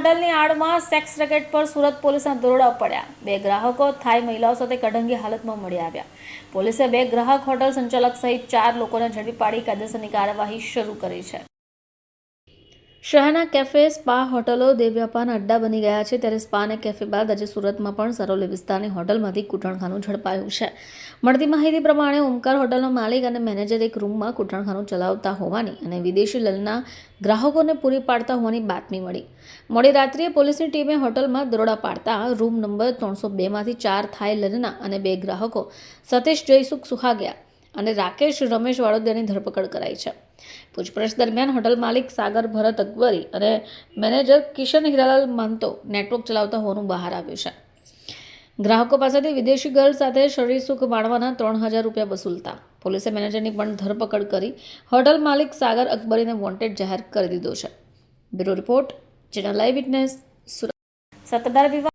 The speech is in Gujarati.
હોટલની આડમાં સેક્સ રેકેટ પર સુરત પોલીસના દરોડા પડ્યા. બે ગ્રાહકો, થાઈ મહિલાઓ સાથે કઢંગી હાલતમાં મળી આવ્યા. પોલીસે બે ગ્રાહક હોટલ સંચાલક સહિત ચાર લોકોને ઝડપી પાડી કાયદેસરની કાર્યવાહી શરૂ કરી છે. શહેરના કેફે, સ્પા, હોટલો દેવ્યાપાના અડ્ડા બની ગયા છે. ત્યારે સ્પા અને કેફે બાદ આજે સુરતમાં પણ સરોલી વિસ્તારની હોટલમાંથી કૂટણખાનું ઝડપાયું છે. મળતી માહિતી પ્રમાણે ઓમકાર હોટલનો માલિક અને મેનેજર એક રૂમમાં કૂટણખાનું ચલાવતા હોવાની અને વિદેશી લલના ગ્રાહકોને પૂરી પાડતા હોવાની બાતમી મળી. મોડી રાત્રિએ પોલીસની ટીમે હોટલમાં દરોડા પાડતા રૂમ નંબર ત્રણસો બેમાંથી ચાર થાઈ લલના અને બે ગ્રાહકો સતીશ જયસુખ સુહાગિયા અને રાકેશ રમેશ વાડોદિયાની ધરપકડ કરાઈ છે. પૂછપરછ દરમિયાન હોટલ માલિક સાગર ભરત અકબરી અને મેનેજર કિશન હીરાલાલ માનતો નેટવર્ક ચલાવતા હોવાનું બહાર આવ્યું છે. ગ્રાહકો પાસેથી વિદેશી ગર્લ સાથે શરીર સુખ માણવાના ત્રણ હજાર રૂપિયા વસૂલતા. પોલીસે મેનેજરની પણ ધરપકડ કરી હોટલ માલિક સાગર અકબરીને વોન્ટેડ જાહેર કરી દીધો છે. Bureau report, channel live witness, Surat. Sattadhar વિભાગ